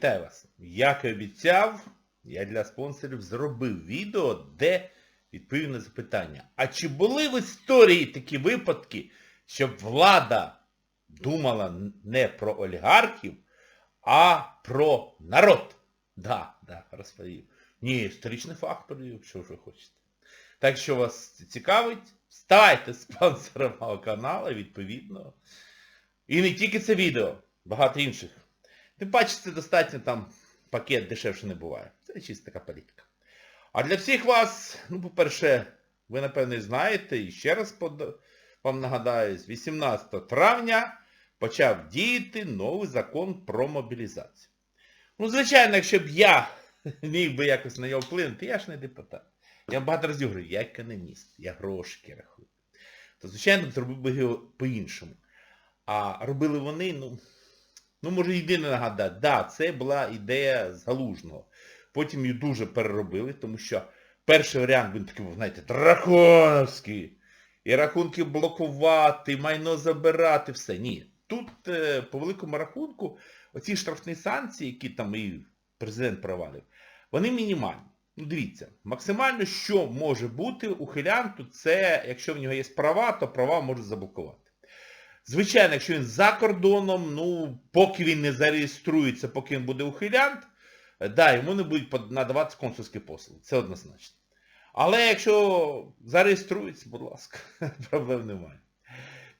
Вітаю вас! Як і обіцяв, я для спонсорів зробив відео, де відповів на запитання. А чи були в історії такі випадки, щоб влада думала не про олігархів, а про народ? Да, да, розповів. Ні, історичний фактор, що ж ви хочете. Так що вас цікавить, ставайте спонсором мого каналу, відповідно. І не тільки це відео, багато інших. Тим паче це достатньо там пакет дешевше не буває. Це чисто така політика. А для всіх вас, ну, по-перше, ви, напевно, знаєте, і ще раз вам нагадаю, з 18 травня почав діяти новий закон про мобілізацію. Ну, звичайно, якщо б я міг би якось на нього вплинути, я ж не депутат. Я багато разів говорю, я економіст, я грошики рахую. То, звичайно, зробив би його по-іншому. А робили вони, ну, ну може єдине нагадати, да, це була ідея з Галужного. Потім її дуже переробили, тому що перший варіант він такий був, знаєте, драконовський. І рахунки блокувати, майно забирати, все. Ні. Тут е, по великому рахунку оці штрафні санкції, які там і президент провалив, вони мінімальні. Ну дивіться, максимально, що може бути ухилянту, це, якщо в нього є права, то права можуть заблокувати. Звичайно, якщо він за кордоном, ну, поки він не зареєструється, поки він буде ухилянт, да, йому не будуть надавати консульські послуги. Це однозначно. Але якщо зареєструється, будь ласка, проблем немає.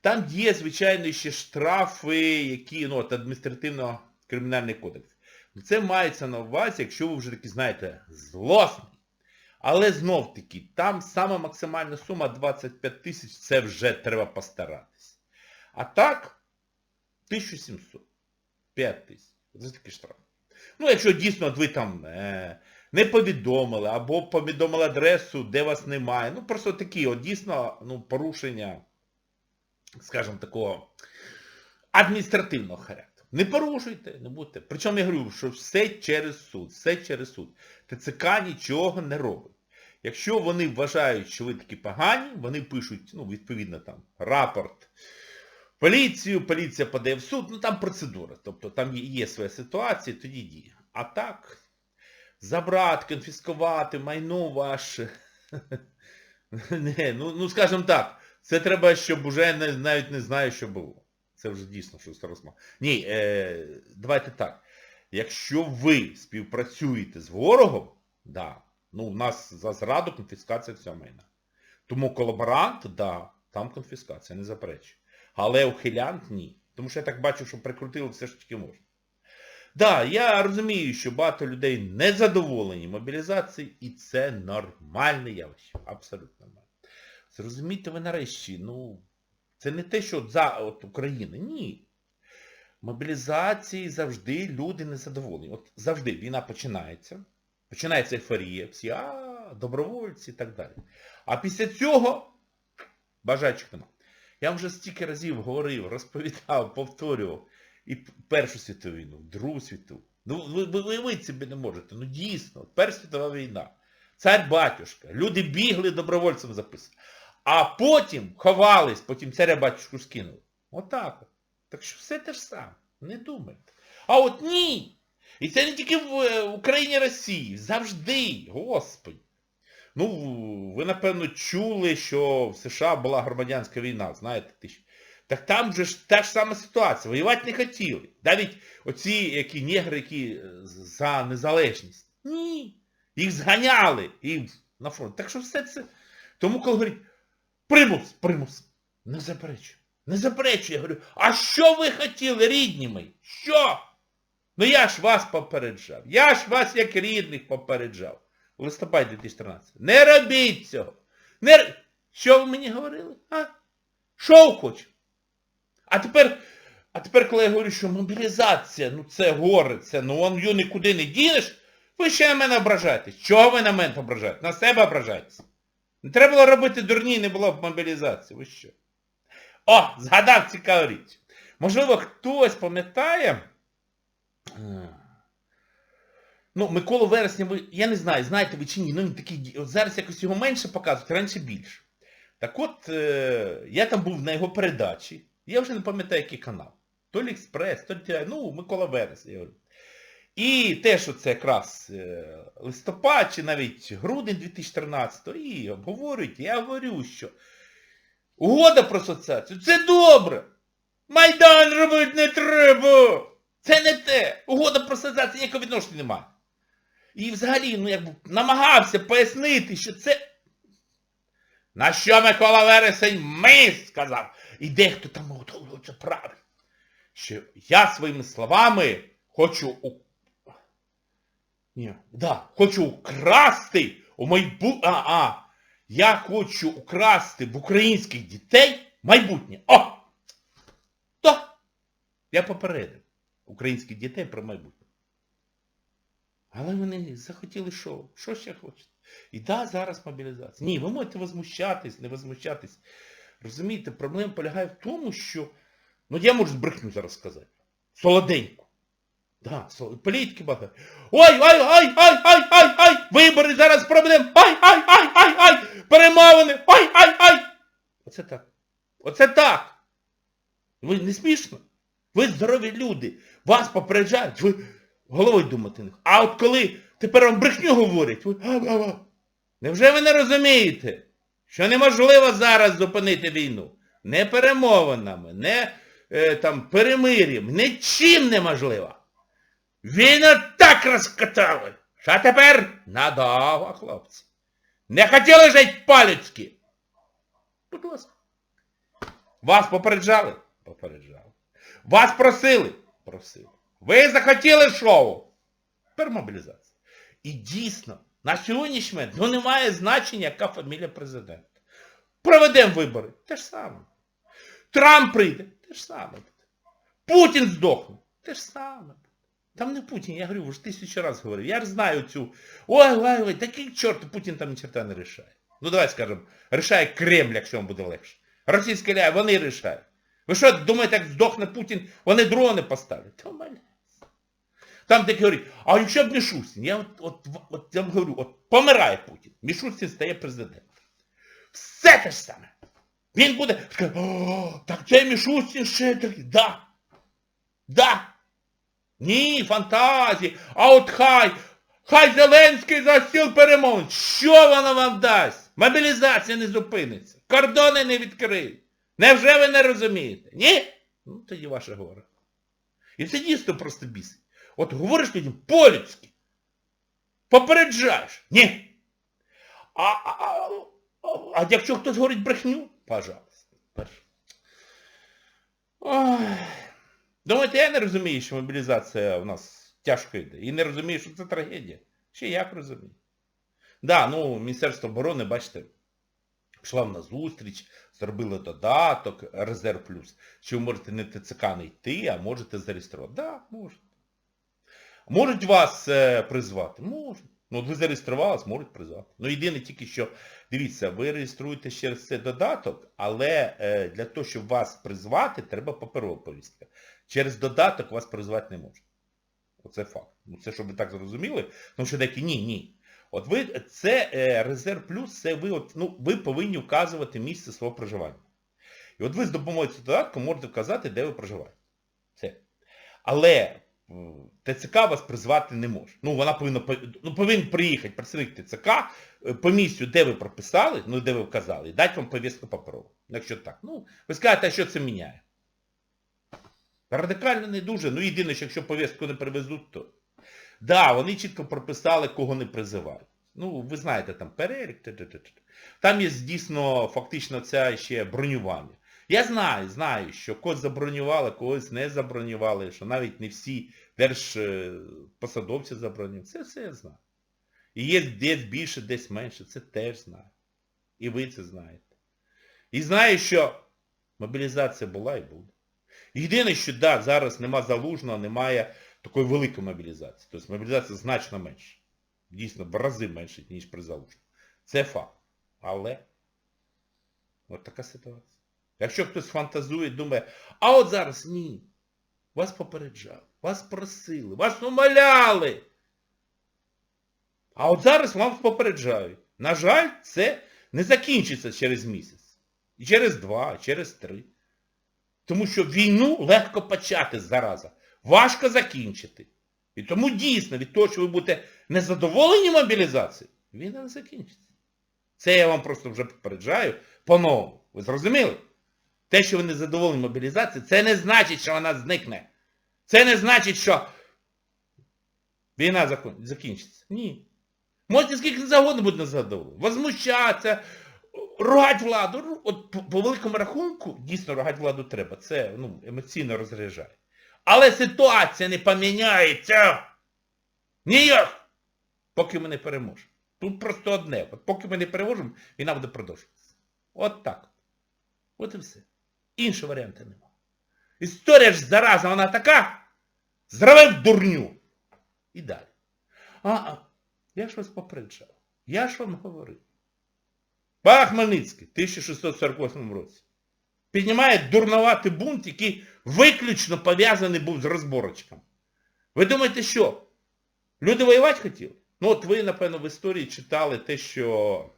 Там є, звичайно, ще штрафи, які, ну, от адміністративно-кримінальний кодекс. Це мається на увазі, якщо ви вже таки, знаєте, злосний. Але знов таки, там сама максимальна сума 25 тисяч, це вже треба постаратись. А так, 1700. 5 тисяч. Це такий штраф. Ну, якщо дійсно ви там е, не повідомили, або повідомили адресу, де вас немає. Ну, просто такі, от дійсно, ну, порушення, скажімо, такого адміністративного характеру. Не порушуйте, не будьте. Причому я говорю, що все через суд, все через суд. ТЦК нічого не робить. Якщо вони вважають, що ви такі погані, вони пишуть, ну, відповідно, там, рапорт поліцію, поліція подає в суд, ну там процедура. Тобто там є, своя ситуація, тоді діє. А так, забрати, конфіскувати майно ваше. не, ну, ну скажімо так, це треба, щоб уже не, навіть не знаю, що було. Це вже дійсно щось розмов. Ні, е, давайте так. Якщо ви співпрацюєте з ворогом, да, ну у нас за зраду конфіскація всього майна. Тому колаборант, да, там конфіскація, не заперечую. Але ухилянт ні. Тому що я так бачу, що прикрутили все ж таки можна. Так, да, я розумію, що багато людей не задоволені мобілізацією, і це нормальне явище. Абсолютно нормально. Зрозумійте ви нарешті, ну, це не те, що за от, Україна. Ні. Мобілізації завжди люди незадоволені. От завжди війна починається. Починається ейфорія, всі, а, добровольці і так далі. А після цього бажаючих нема. Я вже стільки разів говорив, розповідав, повторював. І Першу світову війну, Другу світову. Ну, ви, ви уявити собі не можете. Ну дійсно, Перша світова війна. Цар батюшка. Люди бігли добровольцем записати. А потім ховались, потім царя батюшку скинули. Отак от. Так що все те ж саме. Не думайте. А от ні. І це не тільки в Україні і Росії. Завжди. Господи. Ну, ви, напевно, чули, що в США була громадянська війна, знаєте. Так там же ж та ж сама ситуація. Воювати не хотіли. Навіть оці які негри, які за незалежність. Ні. Їх зганяли і на фронт. Так що все це. Тому коли говорять, примус, примус. Не заперечую. Не заперечую. Я говорю, а що ви хотіли, рідні мої? Що? Ну я ж вас попереджав. Я ж вас як рідних попереджав. У листопаді 2013. Не робіть цього. Не... Що ви мені говорили? А? Шоу хочу. А тепер, а тепер, коли я говорю, що мобілізація, ну це горе, це, ну он його нікуди не дінеш, ви ще на мене ображаєтесь. Чого ви на мене ображаєтесь? На себе ображаєтесь. Не треба було робити дурні, не було б мобілізації. Ви що? О, згадав цікаву річ. Можливо, хтось пам'ятає... Ну, Миколу Вересня, ви, я не знаю, знаєте ви чи ні, ну він такий, от зараз якось його менше показують, раніше більше. Так от, е, я там був на його передачі, я вже не пам'ятаю, який канал. То ли Експрес, то ли, ну, Микола Вересня, я говорю. І те, що це якраз е, листопад чи навіть грудень 2013 і обговорюють, я говорю, що угода про асоціацію це добре. Майдан робити не треба. Це не те. Угода про асоціацію ніякого відношення немає. І взагалі, ну якби намагався пояснити, що це. На що Микола Вересень ми сказав? І дехто там говорить, це правильно. Що я своїми словами хочу у... Ні, да, хочу украсти у майбу... А, а, я хочу украсти в українських дітей майбутнє. О! То! Я попередив українських дітей про майбутнє. Але вони захотіли що? Що ще хочете? І да, зараз мобілізація. Ні, ви можете возмущатись, не возмущатись. Розумієте, проблема полягає в тому, що... Ну я можу брехню зараз сказати. Солоденьку. Да, сол... політики багато. Ой, ой, ой, ой, ой, ой, ой, вибори зараз проведемо. Ой, ой, ой, ой, ой, перемовини. Ой, ой, ой. Оце так. Оце так. Ви не смішно? Ви здорові люди. Вас попереджають, ви головою думати не. А от коли тепер вам брехню говорять. Невже ви не розумієте, що неможливо зараз зупинити війну? Не перемовинами, не е, там перемир'ям, нічим неможливо. Війну так розкатали. Що тепер? Надовго, хлопці. Не хотіли жити по-людськи. Будь ласка. Вас попереджали? Попереджали. Вас просили? Просили. Ви захотіли шоу? Тепер мобілізація. І дійсно, на сьогоднішній момент ну, немає значення, яка фамілія президента. Проведемо вибори. Те ж саме. Трамп прийде. Те ж саме. Путін здохне. Те ж саме. Там не Путін, я говорю, вже тисячу разів говорив. Я знаю цю. Ой, ой, ой, такий чорт, Путін там черта не рішає. Ну давай скажемо, рішає Кремль, якщо вам буде легше. Російська ля, вони рішають. Ви що, думаєте, як здохне Путін, вони дрони поставлять? Та. Там такі говорять, а якщо б Мішустін, я от, от, от, я вам говорю, от помирає Путін, Мішустін стає президентом. Все те ж саме. Він буде, так це Мішустін ще такий. Да. Да. Ні, фантазії. А от хай, хай Зеленський за стіл перемовин. Що воно вам дасть? Мобілізація не зупиниться. Кордони не відкриють. Невже ви не розумієте? Ні? Ну, тоді ваше горе. І це дійсно просто бісить. От говориш людям по-людськи. Попереджаєш. Ні. А, а, а, а якщо хтось говорить брехню, пожалуйста. Думаєте, я не розумію, що мобілізація у нас тяжко йде. І не розумію, що це трагедія. Ще як розумію. Да, ну, Міністерство оборони, бачите, пішла на зустріч, зробили додаток, резерв плюс. Що ви можете не ТЦК не йти, а можете зареєструвати. Да, можете. Можуть вас е, призвати? Можуть. Ну, ви зареєструвались, можуть призвати. Ну, єдине тільки, що, дивіться, ви реєструєте через цей додаток, але е, для того, щоб вас призвати, треба паперова повістка. Через додаток вас призвати не можуть. Оце факт. Ну, це, щоб ви так зрозуміли, тому що деякі ні, ні. От ви, це е, резерв плюс, це ви, от, ну, ви повинні вказувати місце свого проживання. І от ви з допомогою цього додатку можете вказати, де ви проживаєте. Все. Але ТЦК вас призвати не може. Ну, вона повинна, ну, повинен приїхати працівник ТЦК по місцю, де ви прописали, ну, де ви вказали, і дати вам повістку паперову. Якщо так. Ну, ви скажете, а що це міняє? Радикально не дуже. Ну, єдине, що якщо повістку не привезуть, то... Да, вони чітко прописали, кого не призивають. Ну, ви знаєте, там перелік, там є дійсно фактично це ще бронювання. Я знаю, знаю, що когось забронювали, когось не забронювали, що навіть не всі держпосадовці забронювали. Це все я знаю. І є десь більше, десь менше, це теж знаю. І ви це знаєте. І знаю, що мобілізація була і буде. Єдине, що да, зараз нема залужного, немає такої великої мобілізації. Тобто мобілізація значно менша. Дійсно, в рази менше, ніж при залужному. Це факт. Але от така ситуація. Якщо хтось фантазує, думає, а от зараз ні. Вас попереджали, вас просили, вас умоляли. А от зараз вам попереджають. На жаль, це не закінчиться через місяць. І через два, і через три. Тому що війну легко почати зараза. Важко закінчити. І тому дійсно від того, що ви будете незадоволені мобілізацією, війна не закінчиться. Це я вам просто вже попереджаю по-новому. Ви зрозуміли? Те, що ви не задоволені мобілізацією, це не значить, що вона зникне. Це не значить, що війна закінчиться. Ні. Можете скільки завгодно бути незадоволені. Возмущатися, ругати владу. Ну, От по великому рахунку, дійсно ругати владу треба. Це ну, емоційно розряджає. Але ситуація не поміняється. Ніяк. Поки ми не переможемо. Тут просто одне. От поки ми не переможемо, війна буде продовжуватися. От так. От і все. Іншого варіанту нема. Історія ж зараза, вона така. Зравив дурню. І далі. А, а, я ж вас попереджав. Я ж вам говорив. Пан Хмельницький в 1648 році піднімає дурноватий бунт, який виключно пов'язаний був з розборочками. Ви думаєте, що? Люди воювати хотіли? Ну от ви, напевно, в історії читали те, що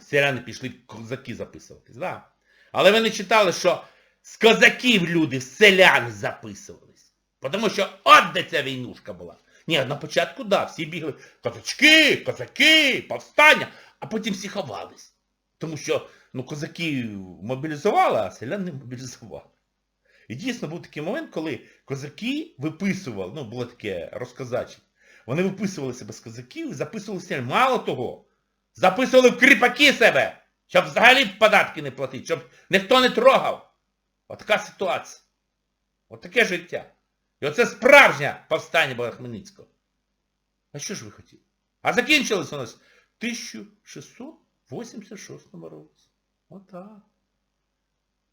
селяни пішли козаки записуватись. Да? Але ви не читали, що з козаків люди в селян записувались. Тому що от де ця війнушка була. Ні, на початку, да, всі бігли козачки, козаки, повстання, а потім всі ховались. Тому що ну, козаки мобілізували, а селян не мобілізували. І дійсно був такий момент, коли козаки виписували, ну було таке розказачі, вони виписували себе з козаків і записували селян. Мало того, записували в кріпаки себе, щоб взагалі податки не платити, щоб ніхто не трогав. Отака ситуація. Отаке життя. І оце справжнє повстання була Хмельницького. А що ж ви хотіли? А закінчилось у нас в 1686 році. Отак.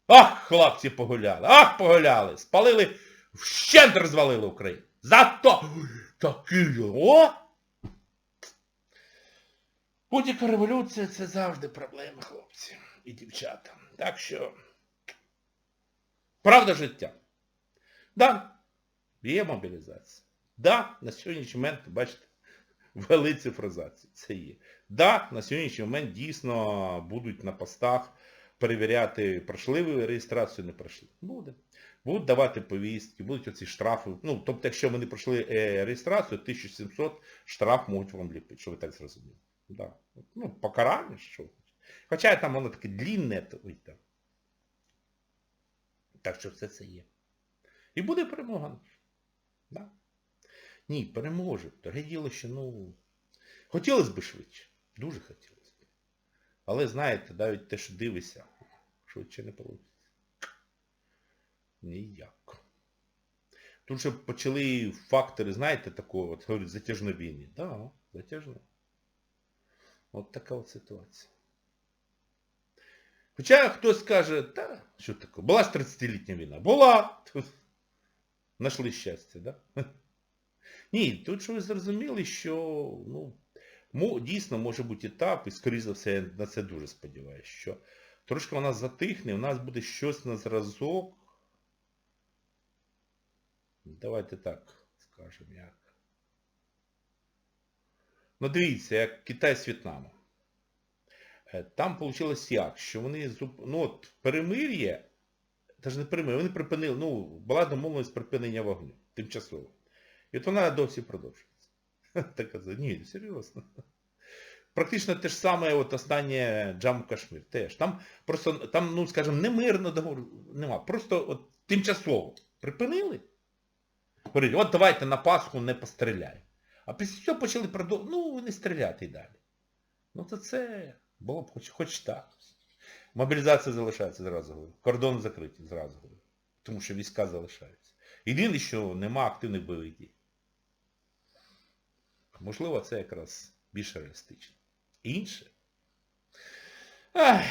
Ах, хлопці погуляли, ах, погуляли, спалили, вщент розвалили Україну. Зато такі, о! Будь-яка революція це завжди проблема, хлопці і дівчата. Так що, правда життя. Да, є мобілізація. Да, на сьогоднішній момент, бачите, ввели цифризацію. Це є. Да, на сьогоднішній момент дійсно будуть на постах перевіряти, пройшли ви реєстрацію, не пройшли. Буде. Будуть давати повістки, будуть оці штрафи. Ну, тобто, якщо ви не пройшли е, реєстрацію, 1700 штраф можуть вам ліпити, що ви так зрозуміли. Да. Ну, покарання, що. Хоча там воно таке длінне, ой, там. Так що все це є. І буде перемога. Да. Ні, переможе. Дороге діло, що, ну, хотілося б швидше. Дуже хотілося б. Але знаєте, навіть те, що дивишся, швидше не вийде. Ніяк. Тут же почали фактори, знаєте, такого, от говорять, затяжної війни. Так, да, затяжно. От така от ситуація. Хоча хтось скаже, та, що таке, була ж 30-літня війна. Була. Нашли щастя, да? Ні, тут що ви зрозуміли, що ну, дійсно може бути етап, і скоріше за все, я на це дуже сподіваюся, що трошки вона затихне, у нас буде щось на зразок. Давайте так скажемо як. Ну дивіться, як Китай з В'єтнамом. Е, Там вийшло як, що вони ну от перемир'я, та ж не перемир'я, вони припинили, ну, була домовленість припинення вогню, тимчасово. І от вона досі продовжується. Так казати, ні, серйозно. Практично те ж саме от останнє Джаму Кашмір. Теж. Там просто, там, ну, скажімо, не мирно договору нема. Просто от тимчасово припинили. Говорить, от давайте на Пасху не постріляємо. А після цього почали продовжувати, ну, не стріляти і далі. Ну то це було б хоч, хоч так. Мобілізація залишається, зразу говорю. Кордон закриті, зразу говорю. Тому що війська залишаються. Єдине, що нема активних бойових дій. Можливо, це якраз більш реалістично. Інше. Ах,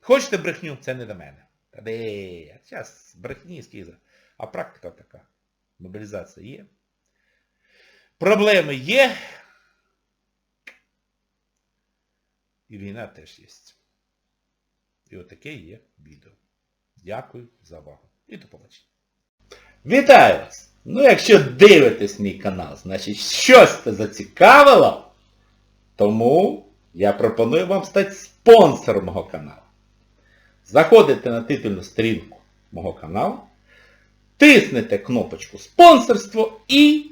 хочете брехню, це не до мене. Та де, зараз брехні скільки. А практика така. Мобілізація є. Проблеми є. І війна теж є. І отаке є відео. Дякую за увагу. І до побачення. Вітаю вас! Ну якщо дивитесь мій канал, значить щось це зацікавило, тому я пропоную вам стати спонсором мого каналу. Заходите на титульну сторінку мого каналу, тиснете кнопочку спонсорство і